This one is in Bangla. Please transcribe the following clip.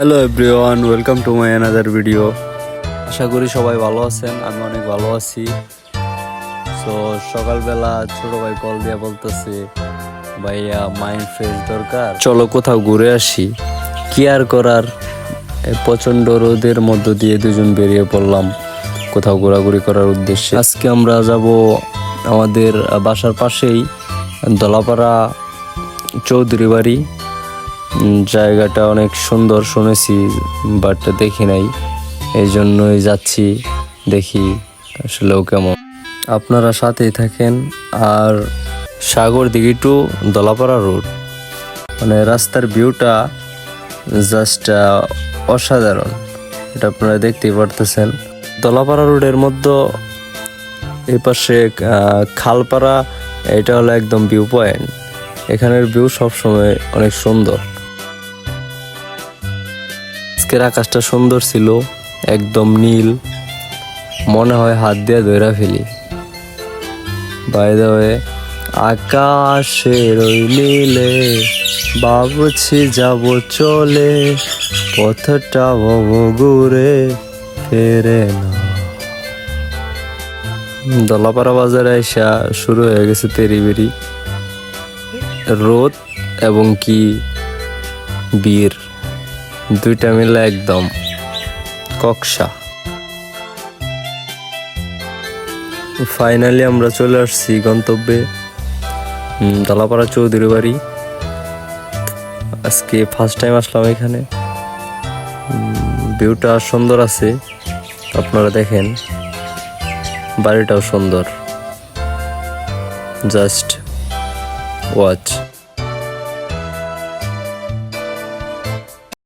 Hello everyone welcome to my another video আশা করি সবাই ভালো আছেন আমি অনেক ভালো আছি। সো সকালবেলা ছোট ভাই কল দিয়ে বলতেছে ভাইয়া মাইন্ড ফ্রেশ দরকার? চলো কোথাও ঘুরে আসি। কি আর করার? প্রচণ্ড রোদের মধ্য দিয়ে দুজন বেরিয়ে পড়লাম কোথাও ঘোরাঘুরি করার উদ্দেশ্যে। আজকে আমরা যাব আমাদের বাসার পাশেই দলাপাড়া চৌধুরী বাড়ি। জায়গাটা অনেক সুন্দর শুনেছি বাট দেখি নাই। এই জন্যই যাচ্ছি, দেখি আসলেও কেমন। আপনারা সাথেই থাকেন, আর সাগর দিঘি টু দলাপাড়া রোড মানে রাস্তার ভিউটা জাস্ট অসাধারণ। এটা আপনারা দেখতেই পারতেছেন। দলাপাড়া রোডের মধ্যে, এই পাশে খালপাড়া, এটা হলো একদম ভিউ পয়েন্ট এখানের ভিউ সবসময় অনেক সুন্দর। আজকের আকাশটা সুন্দর ছিল, একদম নীল। মনে হয় হাত দিয়ে ধরে ফেলি। বাইরে হয়ে আকাশের ওই নীলে ভাবছি যাব চলে, পথটা ভব ঘুরে ফেরে না। দলাপাড়া বাজারে এসা শুরু হয়ে গেছে তেরি বেরি। রোদ এবং কি? বীর। দুইটা মিলে একদম কক্সা। ফাইনালি আমরা চলে আসছি গন্তব্যে দলাপাড়া চৌধুরী বাড়ি। আজকে ফার্স্ট টাইম আসলাম এখানে। ভিউটা সুন্দর আছে, আপনারা দেখেন। বাড়িটাও সুন্দর। Just watch